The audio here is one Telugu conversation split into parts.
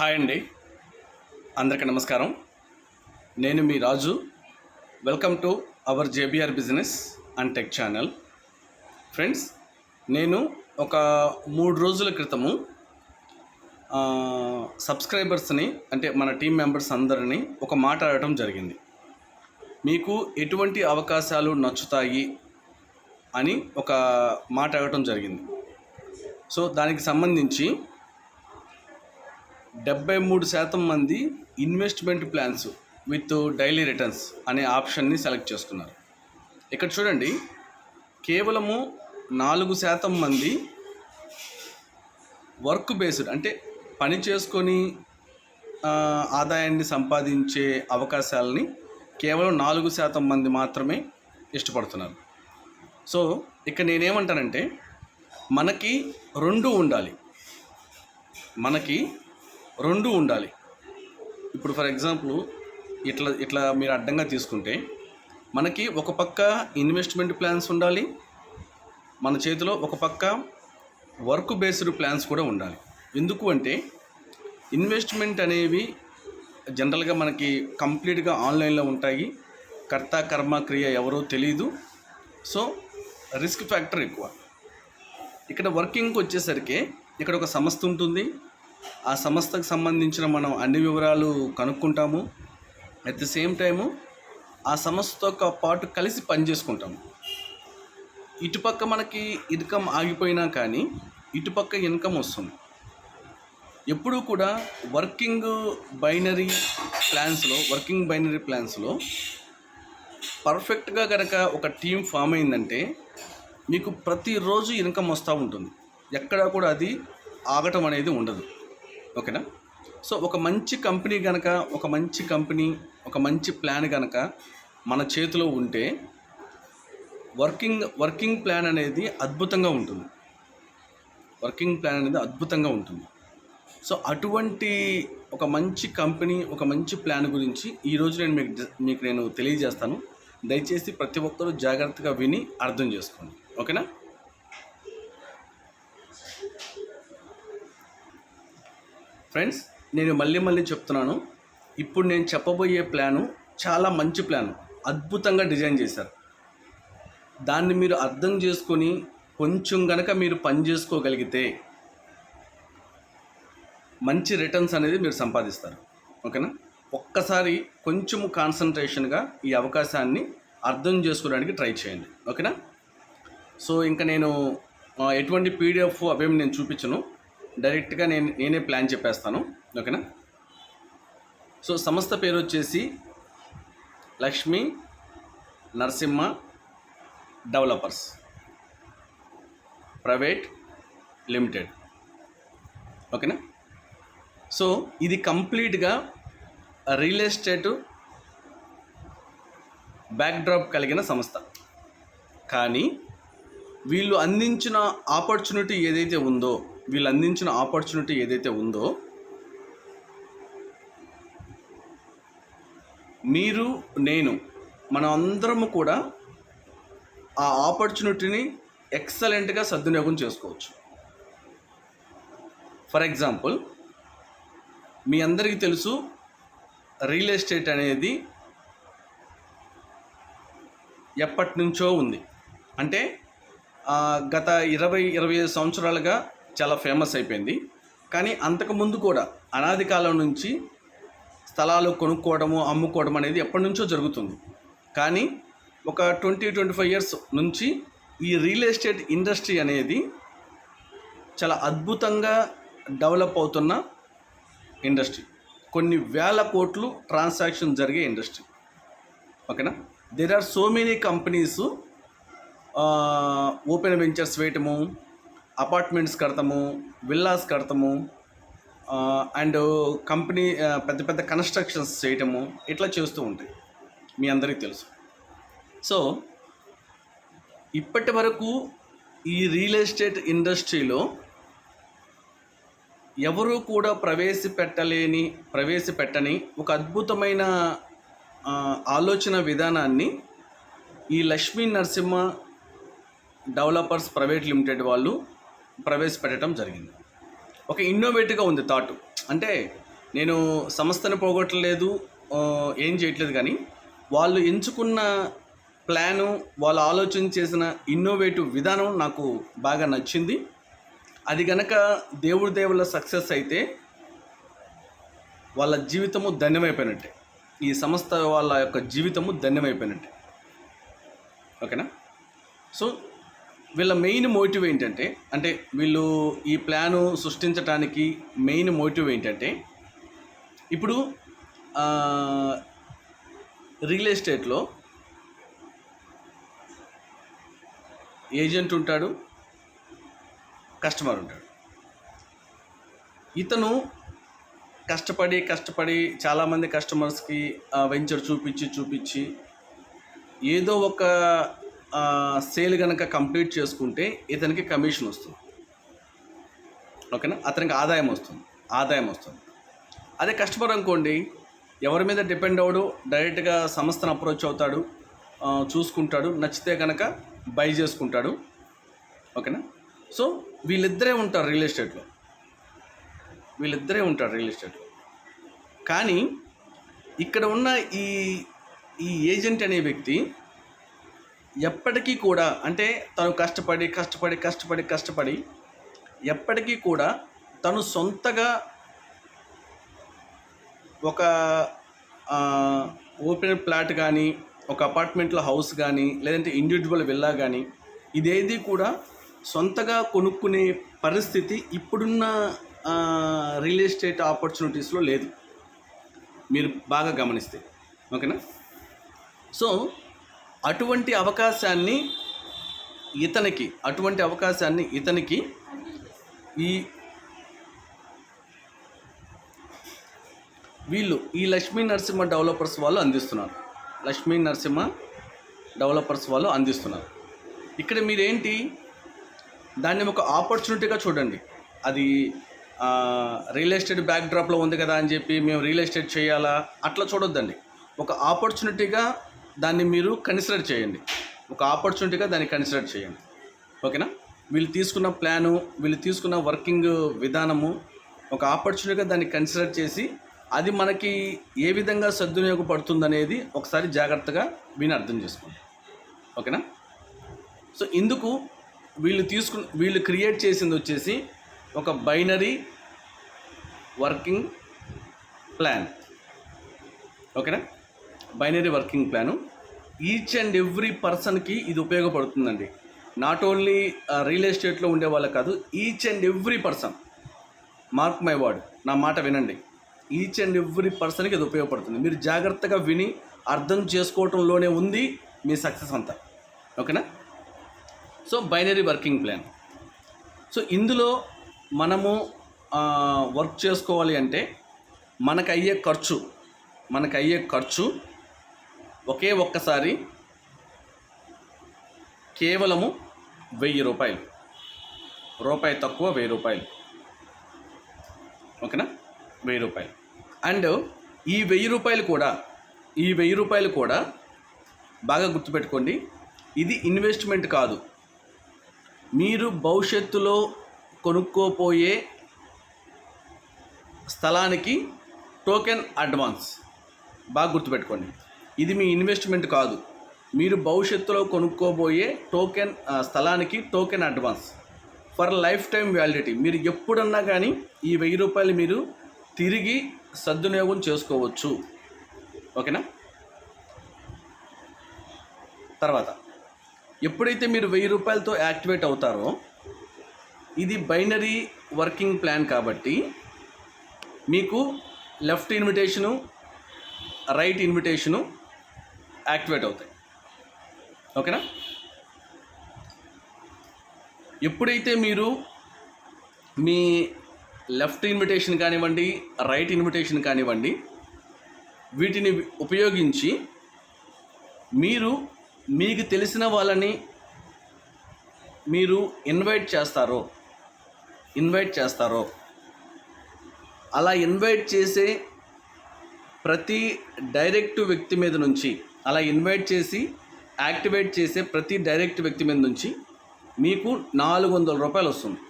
హాయ్ అండి. అందరికీ నమస్కారం. నేను మీ Raju. Welcome to our JBR business and tech channel friends నేను ఒక మూడు రోజుల క్రితము సబ్స్క్రైబర్స్ని అంటే మన టీం మెంబర్స్ అందరినీ ఒక మాట ఆడటం జరిగింది. మీకు ఎటువంటి అవకాశాలు నచ్చుతాయి అని ఒక మాట అడగటం జరిగింది. సో దానికి సంబంధించి డెబ్బై మూడు శాతం మంది investment plans with daily returns అనే ఆప్షన్ని సెలెక్ట్ చేసుకున్నారు. ఇక్కడ చూడండి కేవలము నాలుగు శాతం మంది వర్క్ బేస్డ్ అంటే పని చేసుకొని ఆదాయాన్ని సంపాదించే అవకాశాలని కేవలం నాలుగు శాతం మంది మాత్రమే ఇష్టపడుతున్నారు. సో ఇక్కడ నేనేమంటానంటే మనకి రెండు ఉండాలి. మనకి రెండు ఉండాలి. ఇప్పుడు ఫర్ ఎగ్జాంపుల్ ఇట్లా ఇట్లా మీరు అడ్డంగా తీసుకుంటే మనకి ఒక పక్క ఇన్వెస్ట్మెంట్ ప్లాన్స్ ఉండాలి మన చేతిలో ఒక పక్క వర్క్ బేస్డ్ ప్లాన్స్ కూడా ఉండాలి. ఎందుకు అంటే ఇన్వెస్ట్మెంట్ అనేవి జనరల్గా మనకి కంప్లీట్గా ఆన్లైన్లో ఉంటాయి. కర్త కర్మ క్రియ ఎవరో తెలియదు సో రిస్క్ ఫ్యాక్టర్ ఎక్కువ. ఇక్కడ వర్కింగ్కి వచ్చేసరికి ఇక్కడ ఒక సంస్థ ఉంటుంది. ఆ సంస్థకు సంబంధించిన మనం అన్ని వివరాలు కనుక్కుంటాము. అట్ ది సేమ్ టైము ఆ సంస్థతో పాటు కలిసి పనిచేసుకుంటాము. ఇటుపక్క మనకి ఇన్కమ్ ఆగిపోయినా కానీ ఇటుపక్క ఇన్కమ్ వస్తుంది. ఎప్పుడూ కూడా వర్కింగ్ బైనరీ ప్లాన్స్లో వర్కింగ్ బైనరీ ప్లాన్స్లో పర్ఫెక్ట్గా కనుక ఒక టీం ఫామ్ అయిందంటే మీకు ప్రతిరోజు ఇన్కమ్ వస్తూ ఉంటుంది. ఎక్కడా కూడా అది ఆగటం అనేది ఉండదు. ఓకేనా? సో ఒక మంచి కంపెనీ కనుక ఒక మంచి కంపెనీ ఒక మంచి ప్లాన్ కనుక మన చేతిలో ఉంటే వర్కింగ్ వర్కింగ్ ప్లాన్ అనేది అద్భుతంగా ఉంటుంది. వర్కింగ్ ప్లాన్ అనేది అద్భుతంగా ఉంటుంది. సో అటువంటి ఒక మంచి కంపెనీ ఒక మంచి ప్లాన్ గురించి ఈరోజు నేను మీకు మీకు నేను తెలియజేస్తాను. దయచేసి ప్రతి ఒక్కరూ జాగ్రత్తగా విని అర్థం చేసుకోండి. ఓకేనా? ఫ్రెండ్స్ నేను మళ్ళీ మళ్ళీ చెప్తున్నాను. ఇప్పుడు నేను చెప్పబోయే ప్లాను చాలా మంచి ప్లాను. అద్భుతంగా డిజైన్ చేశారు. దాన్ని మీరు అర్థం చేసుకొని కొంచెం గనక మీరు పని చేసుకోగలిగితే మంచి రిటర్న్స్ అనేది మీరు సంపాదిస్తారు. ఓకేనా? ఒక్కసారి కొంచెము కాన్సన్ట్రేషన్గా ఈ అవకాశాన్ని అర్థం చేసుకోవడానికి ట్రై చేయండి. ఓకేనా? సో ఇంకా నేను ఎటువంటి పీడిఎఫ్ అవేమి నేను చూపించను. డైరెక్ట్గా నేను నేనే ప్లాన్ చెప్పేస్తాను. ఓకేనా? సో సంస్థ పేరు వచ్చేసి Lakshmi Narasimha developers. Private limited. ఓకేనా? సో ఇది కంప్లీట్గా రియల్ ఎస్టేట్ బ్యాక్డ్రాప్ కలిగిన సంస్థ. కానీ వీళ్ళు అందించిన ఆపర్చునిటీ ఏదైతే ఉందో వీళ్ళు అందించిన ఆపర్చునిటీ ఏదైతే ఉందో మీరు నేను మనం అందరము కూడా ఆ ఆపర్చునిటీని ఎక్సలెంట్గా సద్వినియోగం చేసుకోవచ్చు. ఫర్ ఎగ్జాంపుల్ మీ అందరికీ తెలుసు రియల్ ఎస్టేట్ అనేది ఎప్పటి నుంచో ఉంది. అంటే గత ఇరవై ఇరవై ఐదు సంవత్సరాలుగా చాలా ఫేమస్ అయిపోయింది. కానీ అంతకుముందు కూడా అనాది కాలం నుంచి స్థలాలు కొనుక్కోవడము అమ్ముకోవడం అనేది ఎప్పటి నుంచో జరుగుతుంది. కానీ ఒక ట్వంటీ ట్వంటీ ఫైవ్ ఇయర్స్ నుంచి ఈ రియల్ ఎస్టేట్ ఇండస్ట్రీ అనేది చాలా అద్భుతంగా డెవలప్ అవుతున్న ఇండస్ట్రీ. కొన్ని వేల కోట్లు ట్రాన్సాక్షన్ జరిగే ఇండస్ట్రీ. ఓకేనా? There are so many companies open ventures వేయటము apartments కడతాము విల్లాస్ కడతాము అండ్ కంపెనీ పెద్ద పెద్ద కన్స్ట్రక్షన్స్ చేయటము ఇట్లా చేస్తూ ఉంటాయి. మీ అందరికీ తెలుసు. సో ఇప్పటి వరకు ఈ రియల్ ఎస్టేట్ ఇండస్ట్రీలో ఎవరూ కూడా ప్రవేశపెట్టలేని ప్రవేశపెట్టని ఒక అద్భుతమైన ఆలోచన విధానాన్ని ఈ Lakshmi Narasimha developers private limited వాళ్ళు ప్రవేశపెట్టడం జరిగింది. ఒక ఇన్నోవేటివ్గా ఉంది థాట్ అంటే నేను సంస్థను పోగొట్టలేదు ఏం చేయట్లేదు కానీ వాళ్ళు ఎంచుకున్న ప్లాను వాళ్ళు ఆలోచన చేసిన ఇన్నోవేటివ్ విధానం నాకు బాగా నచ్చింది. అది గనక దేవుడి దేవుళ్ళ సక్సెస్ అయితే వాళ్ళ జీవితము ధన్యమైపోయినట్టే. ఈ సంస్థ వాళ్ళ యొక్క జీవితము ధన్యమైపోయినట్టే. ఓకేనా? సో వీళ్ళ మెయిన్ మోటివ్ ఏంటంటే అంటే వీళ్ళు ఈ ప్లాను సృష్టించడానికి మెయిన్ మోటివ్ ఏంటంటే ఇప్పుడు రియల్ ఎస్టేట్లో ఏజెంట్ ఉంటాడు కస్టమర్ ఉంటాడు. ఇతను కష్టపడి కష్టపడి చాలామంది కస్టమర్స్కి వెంచర్ చూపించి చూపించి ఏదో ఒక సేల్ కనుక కంప్లీట్ చేసుకుంటే ఇతనికి కమిషన్ వస్తుంది. ఓకేనా? అతనికి ఆదాయం వస్తుంది. ఆదాయం వస్తుంది. అదే కస్టమర్ అనుకోండి ఎవరి మీద డిపెండ్ అవడు డైరెక్ట్గా సంస్థను అప్రోచ్ అవుతాడు చూసుకుంటాడు నచ్చితే కనుక బై చేసుకుంటాడు. ఓకేనా? సో వీళ్ళిద్దరే ఉంటారు రియల్ ఎస్టేట్లో వీళ్ళిద్దరే ఉంటారు రియల్ ఎస్టేట్లో కానీ ఇక్కడ ఉన్న ఈ ఈ ఏజెంట్ అనే వ్యక్తి ఎప్పటికీ కూడా అంటే తను కష్టపడి కష్టపడి కష్టపడి కష్టపడి ఎప్పటికీ కూడా తను సొంతగా ఒక ఓపెన్ ప్లాట్ కానీ ఒక అపార్ట్మెంట్లో హౌస్ కానీ లేదంటే ఇండివిజువల్ విల్లా కానీ ఇదేది కూడా సొంతగా కొనుక్కునే పరిస్థితి ఇప్పుడున్న రియల్ ఎస్టేట్ ఆపర్చునిటీస్లో లేదు. మీరు బాగా గమనిస్తే. ఓకేనా? సో అటువంటి అవకాశాన్ని ఇతనికి అటువంటి అవకాశాన్ని ఇతనికి ఈ వీళ్ళు ఈ లక్ష్మీ నరసింహ డెవలపర్స్ వాళ్ళు అందిస్తున్నారు. లక్ష్మీ నరసింహ డెవలపర్స్ వాళ్ళు అందిస్తున్నారు. ఇక్కడ మీరేంటి? దాన్ని ఒక ఆపర్చునిటీగా చూడండి. అది రియల్ ఎస్టేట్ బ్యాక్ డ్రాప్లో ఉంది కదా అని చెప్పి మేము రియల్ ఎస్టేట్ చేయాలా? అట్లా చూడొద్దండి. ఒక ఆపర్చునిటీగా దాన్ని మీరు కన్సిడర్ చేయండి. ఒక ఆపర్చునిటీగా దాన్ని కన్సిడర్ చేయండి. ఓకేనా? వీళ్ళు తీసుకున్న ప్లాను వీళ్ళు తీసుకున్న వర్కింగ్ విధానము ఒక ఆపర్చునిటీగా దాన్ని కన్సిడర్ చేసి అది మనకి ఏ విధంగా సద్వినియోగపడుతుందనేది ఒకసారి జాగ్రత్తగా విని అర్థం చేసుకోండి. ఓకేనా? సో ఇందుకు వీళ్ళు తీసుకు వీళ్ళు క్రియేట్ చేసింది వచ్చేసి ఒక బైనరీ వర్కింగ్ ప్లాన్ ఓకేనా? Binary working plan each and every పర్సన్కి ఇది ఉపయోగపడుతుందండి. నాట్ ఓన్లీ రియల్ ఎస్టేట్లో ఉండే వాళ్ళకి కాదు each and every person mark my word నా మాట వినండి. ఈచ్ అండ్ ఎవ్రీ పర్సన్కి ఇది ఉపయోగపడుతుంది. మీరు జాగ్రత్తగా విని అర్థం చేసుకోవటంలోనే ఉంది మీ సక్సెస్ అంతా. ఓకేనా so binary working plan so ఇందులో మనము వర్క్ చేసుకోవాలి అంటే మనకు అయ్యే ఖర్చు మనకు అయ్యే ఖర్చు ఒకే ఒక్కసారి కేవలము వెయ్యి రూపాయలు. రూపాయి తక్కువ వెయ్యి రూపాయలు. ఓకేనా? వెయ్యి రూపాయలు. అండ్ ఈ వెయ్యి రూపాయలు కూడా ఈ వెయ్యి రూపాయలు కూడా బాగా గుర్తుపెట్టుకోండి. ఇది ఇన్వెస్ట్మెంట్ కాదు. మీరు భవిష్యత్తులో కొనుక్కోపోయే స్థలానికి టోకెన్ అడ్వాన్స్. బాగా గుర్తుపెట్టుకోండి. ఇది మీ ఇన్వెస్ట్మెంట్ కాదు. మీరు భవిష్యత్తులో కొనుక్కోబోయే టోకెన్ స్థలానికి token advance for lifetime validity మీరు ఎప్పుడన్నా కానీ ఈ వెయ్యి రూపాయలు మీరు తిరిగి సద్వినియోగం చేసుకోవచ్చు. ఓకేనా? తర్వాత ఎప్పుడైతే మీరు వెయ్యి రూపాయలతో యాక్టివేట్ అవుతారో ఇది బైనరీ వర్కింగ్ ప్లాన్ కాబట్టి మీకు left invitation right invitation activate అవుతాయి. ఓకేనా? ఎప్పుడైతే మీరు మీ లెఫ్ట్ ఇన్విటేషన్ కానివ్వండి రైట్ ఇన్విటేషన్ కానివ్వండి వీటిని ఉపయోగించి మీరు మీకు తెలిసిన వాళ్ళని మీరు ఇన్వైట్ చేస్తారో ఇన్వైట్ చేస్తారో అలా ఇన్వైట్ చేసే ప్రతి డైరెక్ట్ వ్యక్తి మీద నుంచి అలా ఇన్వైట్ చేసి యాక్టివేట్ చేసే ప్రతి డైరెక్ట్ వ్యక్తి మీద నుంచి మీకు నాలుగు వందల రూపాయలు వస్తుంది.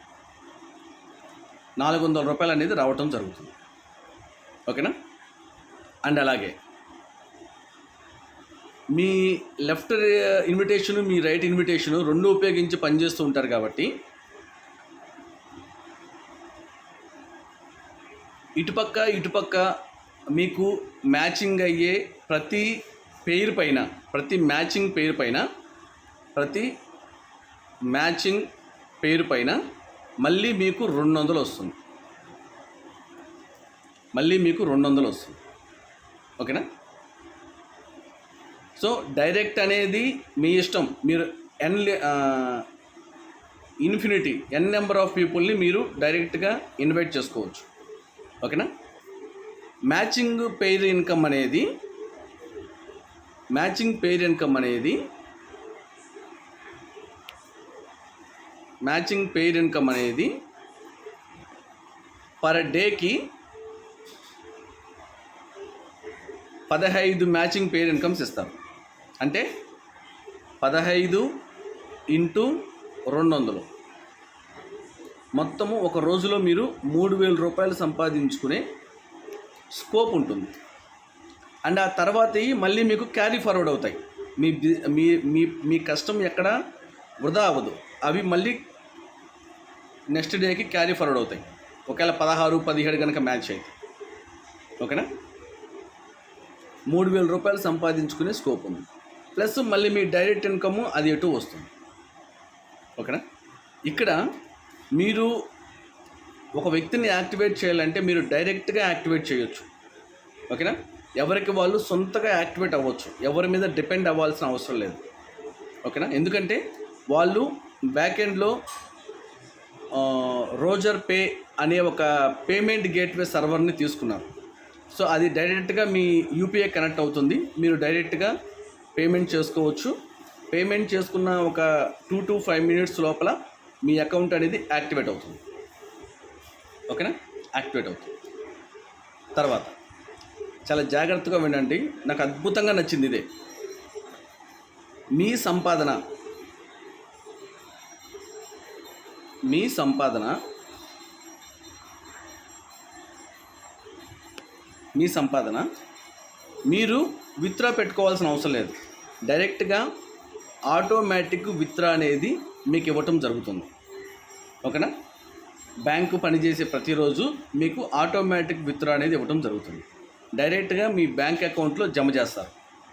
నాలుగు వందల రూపాయలు అనేది రావటం జరుగుతుంది. ఓకేనా? అండ్ అలాగే మీ లెఫ్ట్ ఇన్విటేషన్ మీ రైట్ ఇన్విటేషను రెండు ఉపయోగించి పనిచేస్తూ ఉంటారు కాబట్టి ఇటుపక్క ఇటుపక్క మీకు మ్యాచింగ్ అయ్యే ప్రతి పేరు పైన ప్రతి మ్యాచింగ్ పేరు పైన ప్రతి మ్యాచింగ్ పేరు పైన మళ్ళీ మీకు రెండు వందలు వస్తుంది. మళ్ళీ మీకు రెండు వందలు వస్తుంది. ఓకేనా? సో డైరెక్ట్ అనేది మీ ఇష్టం. మీరు N infinity N number of పీపుల్ని మీరు డైరెక్ట్గా ఇన్వైట్ చేసుకోవచ్చు. ఓకేనా? మ్యాచింగ్ పెయిర్ ఇన్కమ్ అనేది మ్యాచింగ్ పెయిర్ ఇన్కమ్ అనేది మ్యాచింగ్ పెయిర్ ఇన్కమ్ అనేది పర్ డేకి పదహైదు మ్యాచింగ్ పెయిర్ ఇన్కమ్స్ ఇస్తారు అంటే పదహైదు ఇంటూ రెండు వందలు. మొత్తము ఒక రోజులో మీరు మూడు వేల రూపాయలు సంపాదించుకునే స్కోప్ ఉంటుంది. అండ్ ఆ తర్వాత మళ్ళీ మీకు క్యారీ ఫార్వర్డ్ అవుతాయి. మీ మీ మీ మీ కష్టం ఎక్కడ వృధా అవ్వదు. అవి మళ్ళీ నెక్స్ట్ డేకి క్యారీ ఫార్వర్డ్ అవుతాయి. ఒకవేళ పదహారు పదిహేడు కనుక మ్యాచ్ అయితే. ఓకేనా? మూడు వేల రూపాయలు సంపాదించుకునే స్కోప్ ఉంది. ప్లస్ మళ్ళీ మీ డైరెక్ట్ ఇన్కమ్ అది ఎటు వస్తుంది. ఓకేనా? ఇక్కడ మీరు ఒక వ్యక్తిని యాక్టివేట్ చేయాలంటే మీరు డైరెక్ట్గా యాక్టివేట్ చేయొచ్చు. ఓకేనా? ఎవరికి వాళ్ళు సొంతగా యాక్టివేట్ అవ్వచ్చు. ఎవరి మీద డిపెండ్ అవ్వాల్సిన అవసరం లేదు. ఓకేనా? ఎందుకంటే వాళ్ళు బ్యాక్ ఎండ్లో రోజర్ పే అనే ఒక పేమెంట్ గేట్వే సర్వర్ని తీసుకున్నారు. సో అది డైరెక్ట్గా మీ యూపీఐ కనెక్ట్ అవుతుంది. మీరు డైరెక్ట్గా పేమెంట్ చేసుకోవచ్చు. పేమెంట్ చేసుకున్న ఒక టూ టు ఫైవ్ మినిట్స్ లోపల మీ అకౌంట్ అనేది యాక్టివేట్ అవుతుంది. ఓకేనా? యాక్టివేట్ అవుతుంది తర్వాత చాలా జాగ్రత్తగా వినండి నాకు అద్భుతంగా నచ్చింది ఇదే. మీ సంపాదన మీ సంపాదన మీ సంపాదన మీరు విత్డ్రా పెట్టుకోవాల్సిన అవసరం లేదు. డైరెక్ట్గా ఆటోమేటిక్ విత్డ్రా అనేది మీకు ఇవ్వటం జరుగుతుంది. ఓకేనా? బ్యాంకు పనిచేసే ప్రతిరోజు మీకు ఆటోమేటిక్ విత్డ్రా అనేది ఇవ్వటం జరుగుతుంది. డైరెక్ట్గా మీ బ్యాంక్ అకౌంట్లో జమ చేస్తారు.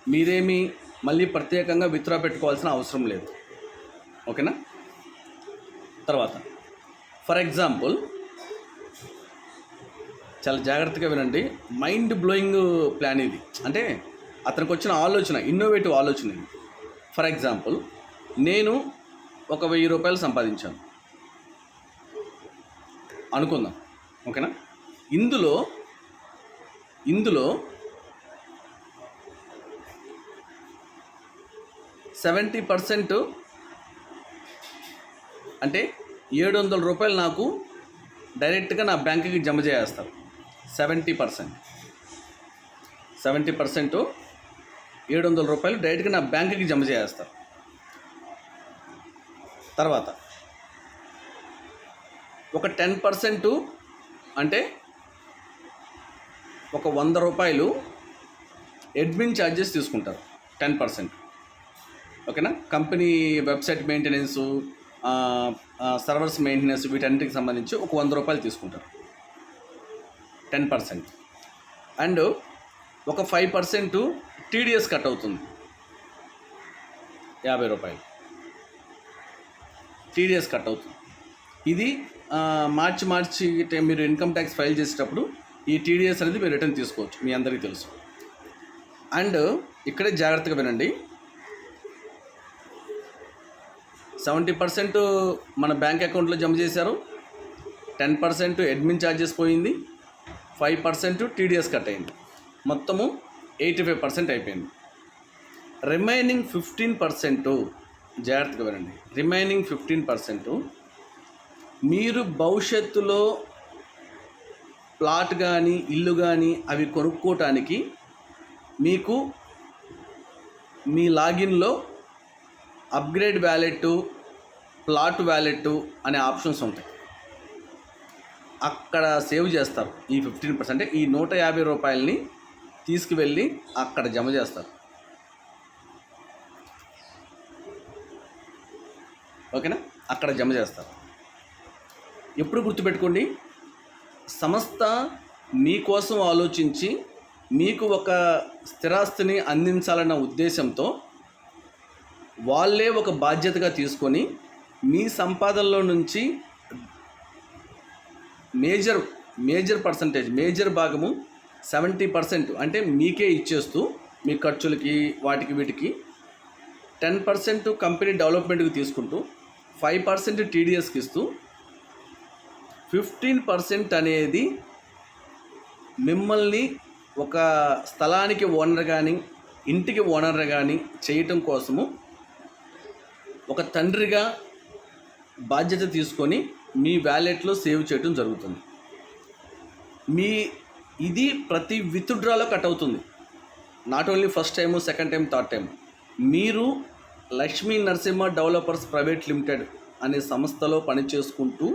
మీరేమి మళ్ళీ ప్రత్యేకంగా విత్డ్రా పెట్టుకోవాల్సిన అవసరం లేదు. ఓకేనా? తర్వాత ఫర్ ఎగ్జాంపుల్ చాలా జాగ్రత్తగా వినండి. మైండ్ బ్లోయింగ్ ప్లాన్ ఇది. అంటే అతనికి వచ్చిన ఆలోచన ఇన్నోవేటివ్ ఆలోచన ఇది. ఫర్ ఎగ్జాంపుల్ నేను ఒక వెయ్యి రూపాయలు సంపాదించాను. అనుకుందాం. ఓకేనా? ఇందులో ఇందులో సెవెంటీ పర్సెంట్ అంటే ఏడు వందల రూపాయలు నాకు డైరెక్ట్గా నా బ్యాంకుకి జమ చేస్తారు సెవెంటీ పర్సెంట్. సెవెంటీ పర్సెంట్ ఏడు వందల రూపాయలు డైరెక్ట్గా నా బ్యాంకుకి జమ చేస్తారు తర్వాత ఒక టెన్ పర్సెంట్ అంటే ఒక వంద రూపాయలు అడ్మిన్ ఛార్జెస్ తీసుకుంటారు టెన్ పర్సెంట్. ఓకేనా? Company website maintenance servers maintenance వీటన్నిటికి సంబంధించి ఒక వంద రూపాయలు తీసుకుంటారు. Ten percent. అండ్ ఒక ఫైవ్ పర్సెంట్ టీడీఎస్ కట్ అవుతుంది. యాభై రూపాయలు. టీడీఎస్ కట్ అవుతుంది. ఇది మార్చి మార్చి మీరు ఇన్కమ్ ట్యాక్స్ ఫైల్ చేసేటప్పుడు ఈ టీడీఎస్ అనేది మీరు రిటర్న్ తీసుకోవచ్చు మీ అందరికీ తెలుసు. అండ్ ఇక్కడే జాగ్రత్తగా వినండి. సెవెంటీ పర్సెంట్ మన బ్యాంక్ అకౌంట్లో జమ చేశారు టెన్ పర్సెంట్ అడ్మిన్ ఛార్జెస్ పోయింది ఫైవ్ పర్సెంట్ టీడీఎస్ కట్ అయింది. మొత్తము ఎయిటీ ఫైవ్ పర్సెంట్ అయిపోయింది. రిమైనింగ్ ఫిఫ్టీన్ పర్సెంట్ జాగ్రత్తగా వినండి. రిమైనింగ్ ఫిఫ్టీన్ పర్సెంట్ మీరు భవిష్యత్తులో ప్లాట్ కానీ ఇల్లు కానీ అవి కొనుక్కోవటానికి మీకు మీ లాగిన్లో అప్గ్రేడ్ వ్యాలెట్ ప్లాట్ వ్యాలెట్ అనే ఆప్షన్స్ ఉంటాయి. అక్కడ సేవ్ చేస్తారు. ఈ ఫిఫ్టీన్ పర్సెంట్ ఈ నూట యాభై రూపాయలని తీసుకువెళ్ళి అక్కడ జమ చేస్తారు. ఓకేనా? అక్కడ జమ చేస్తారు. ఎప్పుడు గుర్తుపెట్టుకోండి? సంస్థ మీకోసం ఆలోచించి మీకు ఒక స్థిరాస్తిని అందించాలన్న ఉద్దేశంతో వాళ్ళే ఒక బాధ్యతగా తీసుకొని మీ సంపాదనలో నుంచి మేజర్ మేజర్ పర్సంటేజ్ మేజర్ భాగము సెవెంటీ పర్సెంట్ అంటే మీకే ఇచ్చేస్తూ మీ ఖర్చులకి వాటికి వీటికి టెన్ పర్సెంట్ కంపెనీ డెవలప్మెంట్కి తీసుకుంటూ ఫైవ్ పర్సెంట్ టీడీఎస్కి ఇస్తూ ఫిఫ్టీన్ పర్సెంట్ అనేది మిమ్మల్ని ఒక స్థలానికి ఓనర్ కానీ ఇంటికి ఓనర్ కానీ చేయటం కోసము ఒక తండ్రిగా బాధ్యత తీసుకొని మీ వ్యాలెట్లో సేవ్ చేయడం జరుగుతుంది. మీ ఇది ప్రతి విత్డ్రాలో కట్ అవుతుంది. Not only first time second time third time మీరు Lakshmi Narasimha developers private limited అనే సంస్థలో పనిచేసుకుంటూ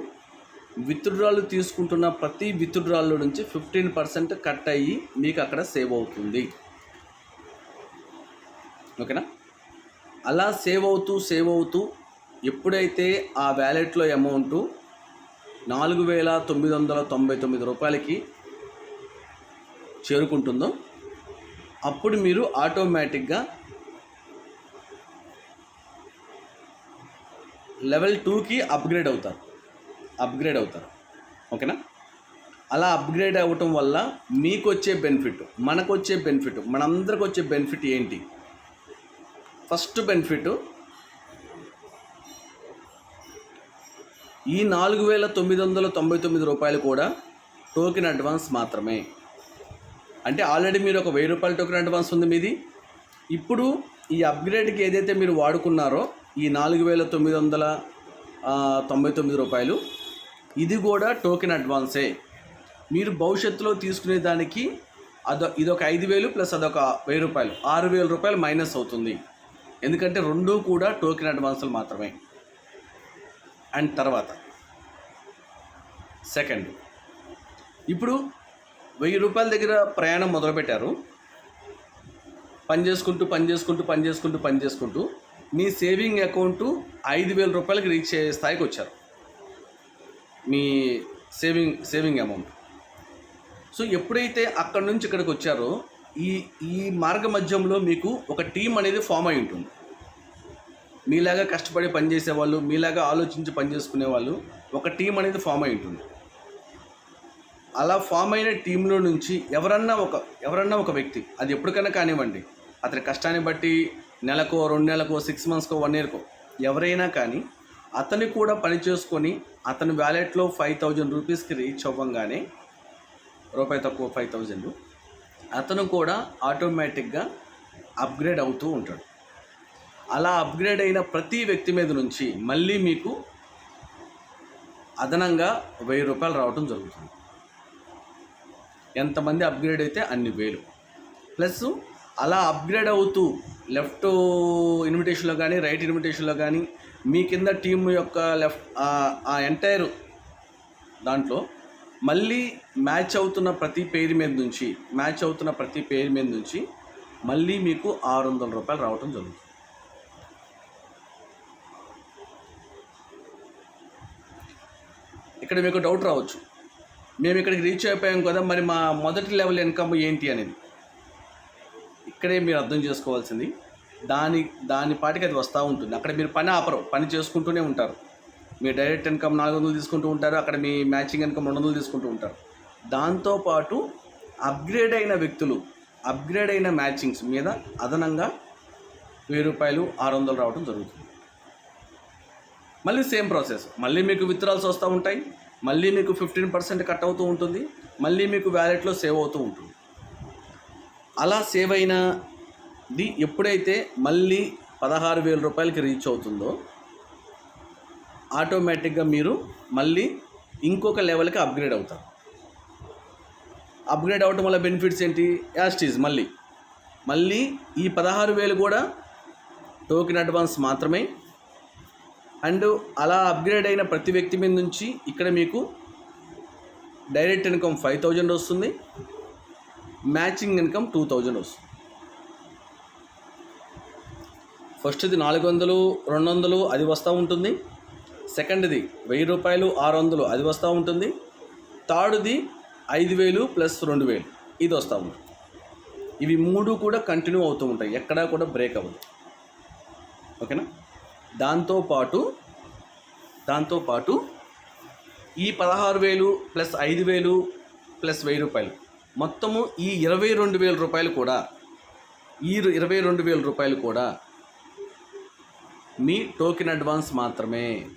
విత్డ్రాలు తీసుకుంటున్న ప్రతి విత్డ్రాల్లో నుంచి ఫిఫ్టీన్ పర్సెంట్ కట్ అయ్యి మీకు అక్కడ సేవ్ అవుతుంది. ఓకేనా? అలా సేవ్ అవుతూ సేవ్ అవుతూ ఎప్పుడైతే ఆ వ్యాలెట్లో అమౌంటు నాలుగు వేల తొమ్మిది వందల తొంభై తొమ్మిది రూపాయలకి చేరుకుంటుందో అప్పుడు మీరు ఆటోమేటిక్గా లెవెల్ టూకి అప్గ్రేడ్ అవుతారు. అప్గ్రేడ్ అవుతారు. ఓకేనా? అలా అప్గ్రేడ్ అవ్వటం వల్ల మీకు వచ్చే బెనిఫిట్ మనకు వచ్చే బెనిఫిట్ మనందరికి వచ్చే బెనిఫిట్ ఏంటి? ఫస్ట్ బెనిఫిట్ ఈ నాలుగు వేల తొమ్మిది వందల తొంభై తొమ్మిది రూపాయలు కూడా టోకెన్ అడ్వాన్స్ మాత్రమే. అంటే ఆల్రెడీ మీరు ఒక వెయ్యి రూపాయల టోకెన్ అడ్వాన్స్ ఉంది మీది. ఇప్పుడు ఈ అప్గ్రేడ్కి ఏదైతే మీరు వాడుకున్నారో ఈ నాలుగు వేల తొమ్మిది వందల తొంభై తొమ్మిది రూపాయలు ఇది కూడా టోకెన్ అడ్వాన్సే మీరు భవిష్యత్తులో తీసుకునే దానికి అదొ ఇదొక ఐదు వేలు ప్లస్ అదొక వెయ్యి రూపాయలు. ఆరు వేల రూపాయలు మైనస్ అవుతుంది. ఎందుకంటే రెండూ కూడా టోకెన్ అడ్వాన్సులు మాత్రమే. అండ్ తర్వాత సెకండ్. ఇప్పుడు వెయ్యి రూపాయల దగ్గర ప్రయాణం మొదలుపెట్టారు. పని చేసుకుంటూ పని చేసుకుంటూ పని చేసుకుంటూ పని చేసుకుంటూ మీ సేవింగ్ అకౌంటు ఐదు వేల రూపాయలకి రీచ్ అయ్యే స్థాయికి వచ్చారు. మీ సేవింగ్ సేవింగ్ అమౌంట్. సో ఎప్పుడైతే అక్కడ నుంచి ఇక్కడికి వచ్చారో ఈ ఈ మార్గ మధ్యంలో మీకు ఒక టీం అనేది ఫామ్ అయి ఉంటుంది. మీలాగా కష్టపడి పనిచేసే వాళ్ళు మీలాగా ఆలోచించి పనిచేసుకునే వాళ్ళు ఒక టీం అనేది ఫామ్ అయి ఉంటుంది. అలా ఫామ్ అయిన టీంలో నుంచి ఎవరన్నా ఒక ఎవరన్నా ఒక వ్యక్తి అది ఎప్పటికైనా కానివ్వండి అతని కష్టాన్ని బట్టి నెలకో రెండు నెలకో సిక్స్ మంత్స్కో వన్ ఇయర్కో ఎవరైనా కానీ అతని కూడా పని చేసుకొని అతని వ్యాలెట్లో ఫైవ్ థౌజండ్ రూపీస్కి రీచ్ అవ్వంగానే రూపాయి తక్కువ ఫైవ్ థౌజండ్ అతను కూడా ఆటోమేటిక్గా అప్గ్రేడ్ అవుతూ ఉంటాడు. అలా అప్గ్రేడ్ అయిన ప్రతి వ్యక్తి మీద నుంచి మళ్ళీ మీకు అదనంగా వెయ్యి రూపాయలు రావటం జరుగుతుంది. ఎంతమంది అప్గ్రేడ్ అయితే అన్ని వేలు. ప్లస్ అలా అప్గ్రేడ్ అవుతూ లెఫ్ట్ ఇన్విటేషన్లో కానీ రైట్ ఇన్విటేషన్లో కానీ మీ కింద టీం యొక్క లెఫ్ట్ ఆ ఎంటైర్ దాంట్లో మళ్ళీ మ్యాచ్ అవుతున్న ప్రతి పేరు మీద నుంచి మ్యాచ్ అవుతున్న ప్రతి పేరు మీద నుంచి మళ్ళీ మీకు ఆరు వందల రూపాయలు రావటం జరుగుతుంది. ఇక్కడ మీకు డౌట్ రావచ్చు. మేము ఇక్కడికి రీచ్ అయిపోయాం కదా మరి మా మొదటి లెవెల్ ఇన్కమ్ ఏంటి అనేది. ఇక్కడే మీరు అర్థం చేసుకోవాల్సింది. దాని దాని పాటికి అది వస్తూ ఉంటుంది. అక్కడ మీరు పని ఆపరు. పని చేసుకుంటూనే ఉంటారు. మీ డైరెక్ట్ ఇన్కమ్ నాలుగు వందలు తీసుకుంటూ ఉంటారు. అక్కడ మీ మ్యాచింగ్ ఇన్కమ్ రెండు వందలు తీసుకుంటూ ఉంటారు. దాంతోపాటు అప్గ్రేడ్ అయిన వ్యక్తులు అప్గ్రేడ్ అయిన మ్యాచింగ్స్ మీద అదనంగా వెయ్యి రూపాయలు ఆరు వందలు రావడం జరుగుతుంది. మళ్ళీ సేమ్ ప్రాసెస్. మళ్ళీ మీకు విత్డ్రాల్స్ వస్తూ ఉంటాయి. మళ్ళీ మీకు ఫిఫ్టీన్ పర్సెంట్ కట్ అవుతూ ఉంటుంది. మళ్ళీ మీకు వ్యాలెట్లో సేవ్ అవుతూ ఉంటుంది. అలా సేవ్ ది ఎప్పుడైతే మళ్ళీ పదహారు వేల రూపాయలకి రీచ్ అవుతుందో ఆటోమేటిక్గా మీరు మళ్ళీ ఇంకొక లెవెల్కి అప్గ్రేడ్ అవుతారు. అప్గ్రేడ్ అవ్వటం వల్ల బెనిఫిట్స్ ఏంటి? యాస్టీజ్ మళ్ళీ. మళ్ళీ ఈ పదహారు వేలు కూడా టోకెన్ అడ్వాన్స్ మాత్రమే. అండ్ అలా అప్గ్రేడ్ అయిన ప్రతి వ్యక్తి మీద నుంచి ఇక్కడ మీకు డైరెక్ట్ ఇన్కమ్ ఫైవ్ థౌజండ్ వస్తుంది. మ్యాచింగ్ ఇన్కమ్ టూ థౌజండ్ వస్తుంది. ఫస్ట్ది నాలుగు వందలు రెండు వందలు అది వస్తూ ఉంటుంది. సెకండ్ది వెయ్యి రూపాయలు ఆరు వందలు అది వస్తూ ఉంటుంది. థర్డ్ది ఐదు వేలు ప్లస్ రెండు వేలు ఇది వస్తూ ఉంటుంది ఇవి మూడు కూడా కంటిన్యూ అవుతూ ఉంటాయి ఎక్కడా కూడా బ్రేక్ అవ్వదు. ఓకేనా? దాంతోపాటు దాంతోపాటు ఈ పదహారు వేలు ప్లస్ ఐదు వేలు ప్లస్ వెయ్యి రూపాయలు మొత్తము ఈ ఇరవై రెండు వేల రూపాయలు కూడా ఈ ఇరవై రెండు వేల రూపాయలు కూడా మీ టోకెన్ అడ్వాన్స్ మాత్రమే.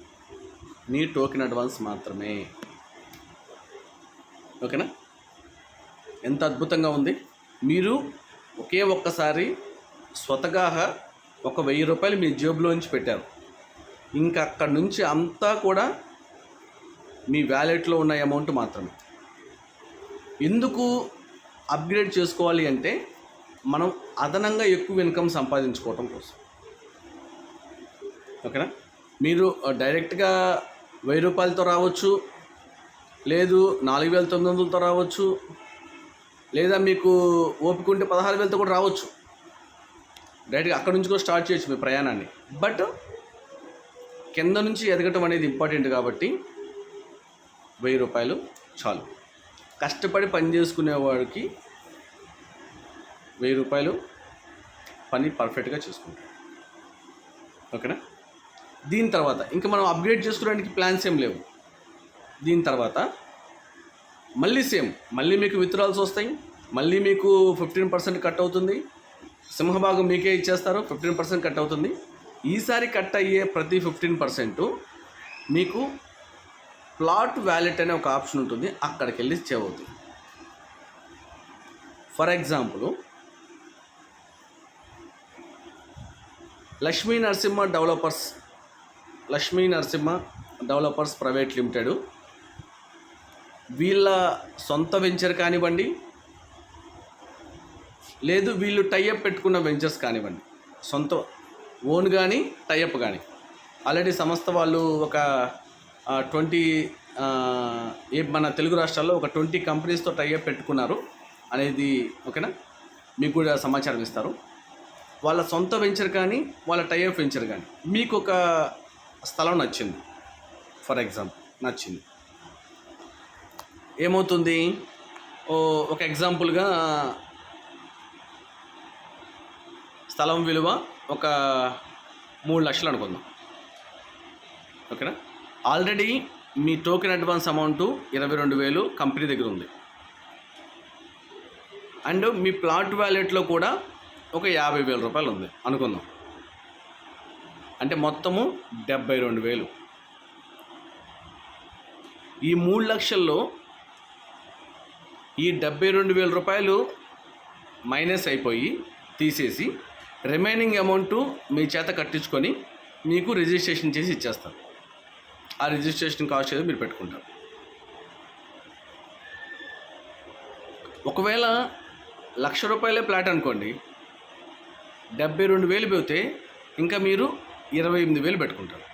మీ టోకెన్ అడ్వాన్స్ మాత్రమే. ఓకేనా? ఎంత అద్భుతంగా ఉంది. మీరు ఒకే ఒక్కసారి స్వతగా ఒక వెయ్యి రూపాయలు మీ జేబులోంచి పెట్టారు. ఇంకా అక్కడి నుంచి అంతా కూడా మీ వ్యాలెట్లో ఉన్న అమౌంట్ మాత్రమే. ఎందుకు అప్గ్రేడ్ చేసుకోవాలి అంటే మనం అదనంగా ఎక్కువ ఇన్కమ్ సంపాదించుకోవటం కోసం. ఓకేనా? మీరు డైరెక్ట్గా వెయ్యి రూపాయలతో రావచ్చు లేదు నాలుగు వేల తొమ్మిది వందలతో రావచ్చు లేదా మీకు ఓపిక ఉంటే పదహారు వేలతో కూడా రావచ్చు. డైరెక్ట్గా అక్కడ నుంచి కూడా స్టార్ట్ చేయొచ్చు మీ ప్రయాణాన్ని. బట్ కింద నుంచి ఎదగటం అనేది ఇంపార్టెంట్ కాబట్టి వెయ్యి రూపాయలు చాలు. కష్టపడి పని చేసుకునేవాడికి వెయ్యి రూపాయలు పని పర్ఫెక్ట్గా చేసుకుంటాం ఓకేనా? దీని తర్వాత ఇంకా మనం అప్గ్రేడ్ చేసుకోవడానికి ప్లాన్స్ ఏం లేవు. దీని తర్వాత మళ్ళీ సేమ్ మళ్ళీ మీకు విత్డ్రాల్స్ వస్తాయి మళ్ళీ మీకు ఫిఫ్టీన్ పర్సెంట్ కట్ అవుతుంది సింహభాగం మీకే ఇచ్చేస్తారు ఫిఫ్టీన్ పర్సెంట్ కట్ అవుతుంది. ఈసారి కట్ అయ్యే ప్రతి ఫిఫ్టీన్ పర్సెంట్ మీకు ప్లాట్ వ్యాలెట్ అనే ఒక ఆప్షన్ ఉంటుంది అక్కడికి వెళ్ళి సేవ్ అవుతుంది. For example Lakshmi Narasimha developers Lakshmi Narasimha developers private limited. వీళ్ళ సొంత వెంచర్ కానివ్వండి లేదు వీళ్ళు టైఅప్ పెట్టుకున్న వెంచర్స్ కానివ్వండి సొంత ఓన్ కానీ టైఅప్ కానీ ఆల్రెడీ సంస్థ వాళ్ళు ఒక ట్వంటీ ఏ మన తెలుగు రాష్ట్రాల్లో ఒక ట్వంటీ కంపెనీస్తో టైఅప్ పెట్టుకున్నారు అనేది ఓకేనా? మీకు కూడా సమాచారం ఇస్తారు. వాళ్ళ సొంత వెంచర్ కానీ వాళ్ళ టైఅప్ వెంచర్ కానీ. మీకు ఒక స్థలం నచ్చింది. ఫర్ ఎగ్జాంపుల్ నచ్చింది. ఏమవుతుంది? ఓ ఒక ఎగ్జాంపుల్గా స్థలం విలువ ఒక మూడు లక్షలు అనుకుందాం. ఓకేనా? ఆల్రెడీ మీ టోకెన్ అడ్వాన్స్ అమౌంట్ ఇరవై రెండు వేలు కంపెనీ దగ్గర ఉంది. అండ్ మీ ప్లాట్ వ్యాలెట్లో కూడా ఒక యాభై వేల రూపాయలు ఉంది అనుకుందాం. అంటే మొత్తము డెబ్బై రెండు వేలు. ఈ మూడు లక్షల్లో ఈ డెబ్బై రెండు వేల రూపాయలు మైనస్ అయిపోయి తీసేసి రిమైనింగ్ అమౌంట్ మీ చేత కట్టించుకొని మీకు రిజిస్ట్రేషన్ చేసి ఇచ్చేస్తాను ఆ రిజిస్ట్రేషన్ కాస్ట్ ఏదో మీరు పెట్టుకుంటారు. ఒకవేళ లక్ష రూపాయలే ప్లాట్ అనుకోండి డెబ్బై రెండు వేలు పోతే ఇంకా మీరు ఇరవై ఎనిమిది వేలు పెట్టుకుంటారు.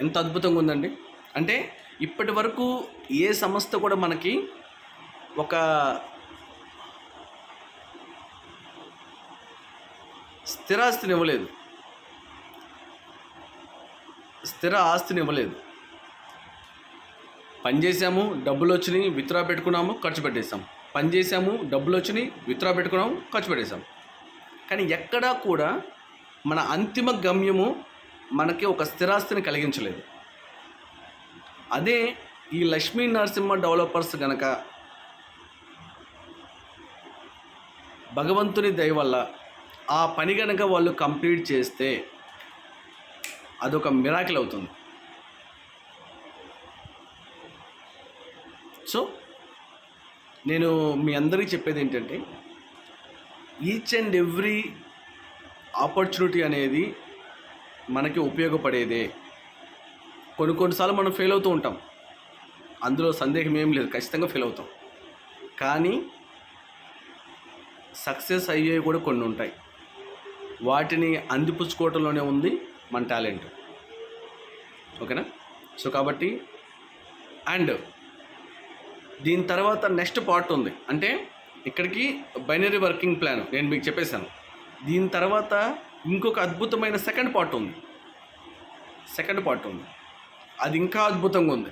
ఎంత అద్భుతంగా ఉందండి. అంటే ఇప్పటి వరకు ఏ సంస్థ కూడా మనకి ఒక స్థిరాస్తిని ఇవ్వలేదు స్థిర ఆస్తిని ఇవ్వలేదు పని చేసాము డబ్బులు వచ్చినాయి విత్డ్రా పెట్టుకున్నాము ఖర్చు పెట్టేసాం పని చేసాము డబ్బులు వచ్చినాయి విత్డ్రా పెట్టుకున్నాము ఖర్చు పెట్టేసాం కానీ ఎక్కడా కూడా మన అంతిమ గమ్యము మనకి ఒక స్థిరాస్తిని కలిగించలేదు. అదే ఈ లక్ష్మీ నరసింహ డెవలపర్స్ గనక భగవంతుని దయ వల్ల ఆ పని గనక వాళ్ళు కంప్లీట్ చేస్తే అదొక మిరాకిల్ అవుతుంది. సో నేను మీ అందరికీ చెప్పేది ఏంటంటే ఈచ్ అండ్ ఎవ్రీ ఆపర్చునిటీ అనేది మనకి ఉపయోగపడేదే. కొన్ని కొన్నిసార్లు మనం ఫెయిల్ అవుతూ ఉంటాం. అందులో సందేహం ఏం లేదు. ఖచ్చితంగా ఫెయిల్ అవుతాం. కానీ సక్సెస్ అయ్యేవి కూడా కొన్ని ఉంటాయి. వాటిని అందిపుచ్చుకోవటంలోనే ఉంది మన టాలెంట్ ఓకేనా? సో కాబట్టి అండ్ దీని తర్వాత నెక్స్ట్ పార్ట్ ఉంది. అంటే ఇక్కడికి బైనరీ వర్కింగ్ ప్లాన్ నేను మీకు చెప్పేశాను. దీని తర్వాత ఇంకొక అద్భుతమైన సెకండ్ పార్ట్ ఉంది. సెకండ్ పార్ట్ ఉంది. అది ఇంకా అద్భుతంగా ఉంది.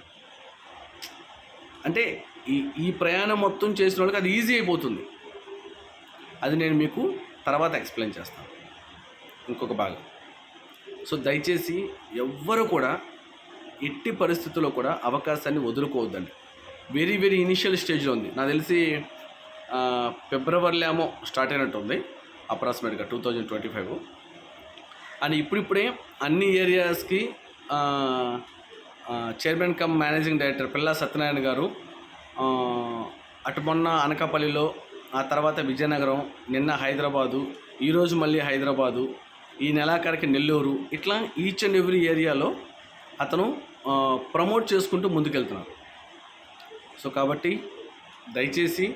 అంటే ఈ ఈ ప్రయాణం మొత్తం చేసిన వాళ్ళకి అది ఈజీ అయిపోతుంది. అది నేను మీకు తర్వాత ఎక్స్ప్లెయిన్ చేస్తాను. ఇంకొక భాగం. సో దయచేసి ఎవ్వరు కూడా ఎట్టి పరిస్థితుల్లో కూడా అవకాశాన్ని వదులుకోవద్దండి. వెరీ వెరీ ఇనిషియల్ స్టేజ్లో ఉంది. నాకు తెలిసి ఫిబ్రవరిలో ఏమో స్టార్ట్ అయినట్టుంది. అప్రాక్సిమేట్గా టూ థౌజండ్ ట్వంటీ ఫైవ్ అని ఇప్పుడిప్పుడే అన్ని ఏరియాస్కి chairman cum managing director Pilla Satyanarayana garu అటు మొన్న అనకాపల్లిలో ఆ తర్వాత విజయనగరం నిన్న హైదరాబాదు ఈరోజు మళ్ళీ హైదరాబాదు ఈ నెలాఖరికి నెల్లూరు ఇట్లా ఈచ్ అండ్ ఎవ్రీ ఏరియాలో అతను ప్రమోట్ చేసుకుంటూ ముందుకెళ్తున్నారు సో కాబట్టి దయచేసి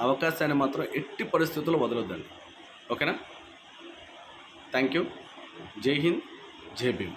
అవకాశాన్ని మాత్రం ఎట్టి పరిస్థితుల్లో వదలొద్దండి. ఓకేనా? థ్యాంక్ యూ జై హింద్ జై భీమ్